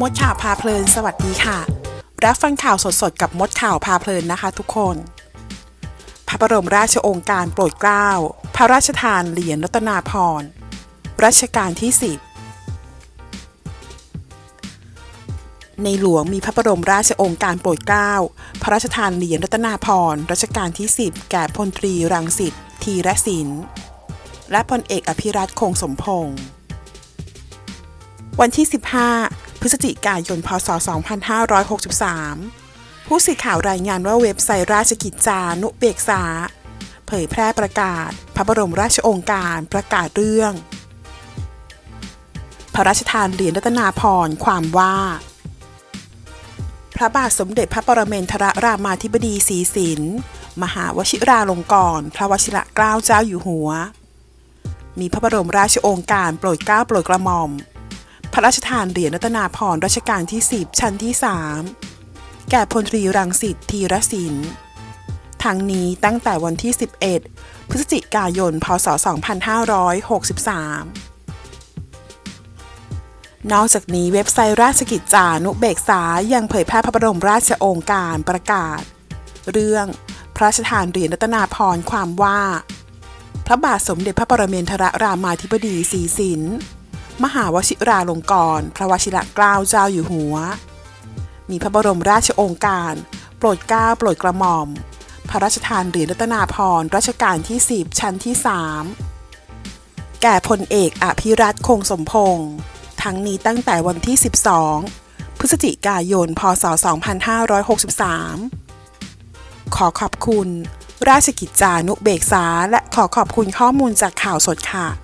มดข่าวพาเพลิน สวัสดีค่ะ รับฟังข่าวสดๆ กับมดข่าวพาเพลินนะคะทุกคน พระบรมราชโองการโปรดเกล้า พระราชทานเหรียญรัตนาพรรัชกาลที่ 10 ในหลวงมีพระบรมราชโองการโปรดเกล้า พระราชทานเหรียญรัตนาพรรัชกาลที่ 10 แก่พลตรีรังสิตทีรศินและพลเอกอภิรัตคงสมพงษ์วันที่ 15 พฤศจิกายน พศ 2563 ผู้สื่อข่าวรายงานว่าเว็บไซต์ราชกิจจานุเบกษา เผยแพร่ประกาศ พระบรมราชโองการประกาศเรื่อง พระราชทานเหรียญรัตนาพรความว่า พระบาทสมเด็จพระปรเมนทรรามาธิบดีศรีสินมหาวชิราลงกรณ์พระวชิระเกล้าเจ้าอยู่หัว มีพระบรมราชโองการโปรดเกล้าโปรดกระหม่อม พระราชทานเหรียญรัตนาพรรัชกาลที่ 10 ชั้นที่ 3 แก่พลตรีรังสิตทีรศินทั้งนี้ตั้งแต่วันที่ 11 พฤศจิกายน พศ 2563 นอกจากนี้เว็บไซต์ราชกิจจานุเบกษายังเผยแพร่พระบรมราชโองการประกาศ เรื่องพระราชทานเหรียญรัตนาพรความว่า พระบาทสมเด็จพระปรเมนทรรามาธิบดีศรีสิน มหาวชิราลงกรณ์พระวชิระเกล้าเจ้าอยู่หัว มีพระบรมราชโองการ โปรดเกล้าโปรดกระหม่อม พระราชทานเหรียญรัตนาพรรัชกาลที่ 10 ชั้นที่ 3 แก่พลเอกอภิรัตคงสมพงษ์ทั้งนี้ตั้งแต่วันที่ 12 พฤศจิกายน พศ 2563 ขอขอบคุณ ราชกิจจานุเบกษา และขอขอบคุณข้อมูลจากข่าวสดค่ะ